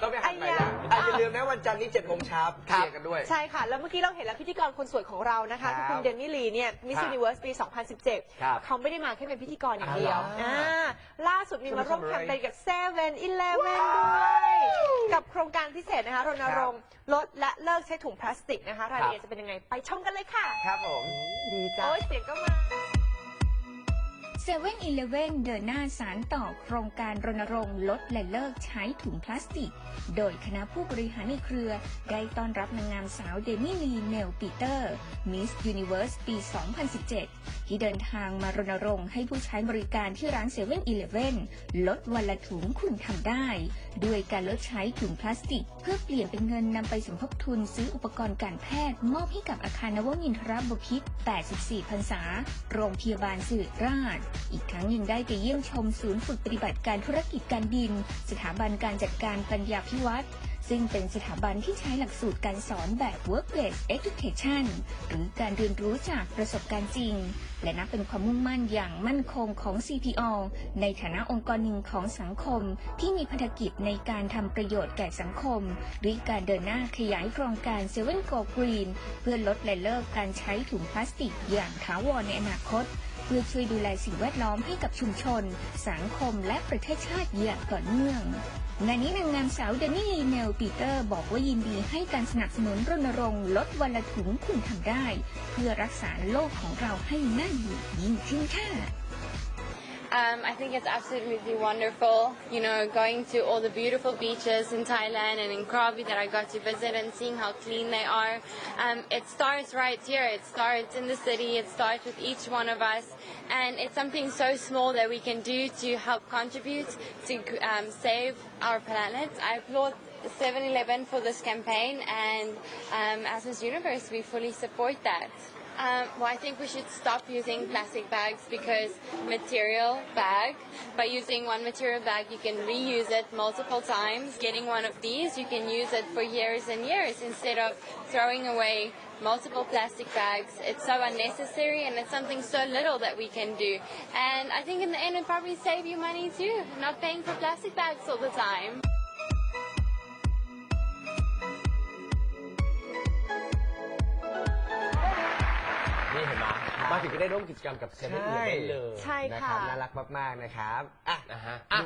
ต้องไปหัดใหม่ไอ้ละยาอะอย่าลืมนะวันจันทร์นี้7โมงเช้าครัเชีบยร์กันด้วย ใช่ค่ะ แล้วเมื่อกี้เราเห็นแล้วพิธีกรคนสวยของเรานะคะครัคืบอคุณเดนนี่ลีเนี่ยมิสครับยูนิเวิร์สปี2017ครับเขาไม่ได้มาแค่เป็นพิธีกรอย่างเดียวอ๋ออ่่าล่าสุดมีมาร่วมจะแคมาทำอะไรมเปญกับ7 e เ e ่ e ด้วยกับโครงการพิเศษนะคะรณรงค์ลดและเลิกใช้ถุงพลาสติกนะคะรายละเอียดจะเป็นยังไงไปชมกันเลยค่ะ ครับผม ดีจ้ะ โอ้ยเสียงก็มา 7 e เ e ่ e อเลเว่นเดินหน้าสารต่อโครงการรณรงค์ลดและเลิกใช้ถุงพลาสติก โดยคณะผู้บริหารในเครือ ได้ต้อนรับนางงามสาวเดมี่ลีเนลปีเตอร์มิสยูนิเวิร์สปี 2017 ที่เดินทางมารณรงค์ให้ผู้ใช้บริการที่ร้าน7 e เ e ่ e ลดวันละถุงคุณทำได้ ด้วยการลดใช้ถุงพลาสติก เพื่อเปลี่ยนเป็นเงินนำไปสมทบทุนซื้ออุปกรณ์การแพทย์ มอบให้กับอาคารนวมินทรบพิต84พรรษาโรงพยาบาลสิริราชอีกทั้งยังได้ไปเยี่ยมชมศูนย์ฝึกปฏิบัติการธุรกิจการบิน สถาบันการจัดการปัญญาพิวัตรซึ่งเป็นสถาบันที่ใช้หลักสูตรการสอนแบบ Work-Based Education หรือการเรียนรู้จากประสบการณ์จริง และนับเป็นความมุ่งมั่นอย่างมั่นคงของ CPO ในฐานะองค์กรหนึ่งของสังคม ที่มีภารกิจในการทำประโยชน์แก่สังคม ด้วยการเดินหน้าขยายโครงการ7 Go Green เพื่อลดและเลิกการใช้ถุงพลาสติกอย่างถาวรในอนาคต พื่อช่วยดูแลสิ่งแวดล้อมให้กับชุมชน สังคมและประเทศชาติอย่างต่อเนื่องงานนี้นางงามสาวเดนี่ลีเนลปีเตอร์บอกว่ายินดีให้การสนับสนุนรณรงค์ลดวันละถุงคุณทำได้ เพื่อรักษาโลกของเราให้น่าอยู่ยิ่งขึ้นค่ะ Um, I think it's absolutely wonderful, you know, going to all the beautiful beaches in Thailand and in Krabi that I got to visit and seeing how clean they are. Um, it starts right here. It starts in the city. It starts with each one of us. And it's something so small that we can do to help contribute to um, save our planet. I applaud 7-Eleven for this campaign and um, as Miss Universe, we fully support that. Um, well, I think we should stop using plastic bags because material bag, by using one material bag, you can reuse it multiple times. Getting one of these, you can use it for years and years instead of throwing away multiple plastic bags. It's so unnecessary and it's something so little that we can do. And I think in the end, it'll probably save you money too, not paying for plastic bags all the time. มมาถึงก็ได้ร่วมกิจกรรมกับเซเว่นอีเลฟเว่นเลยใช่นะคค่ะรับน่ารักมากๆนะครับอะนะฮะ ดู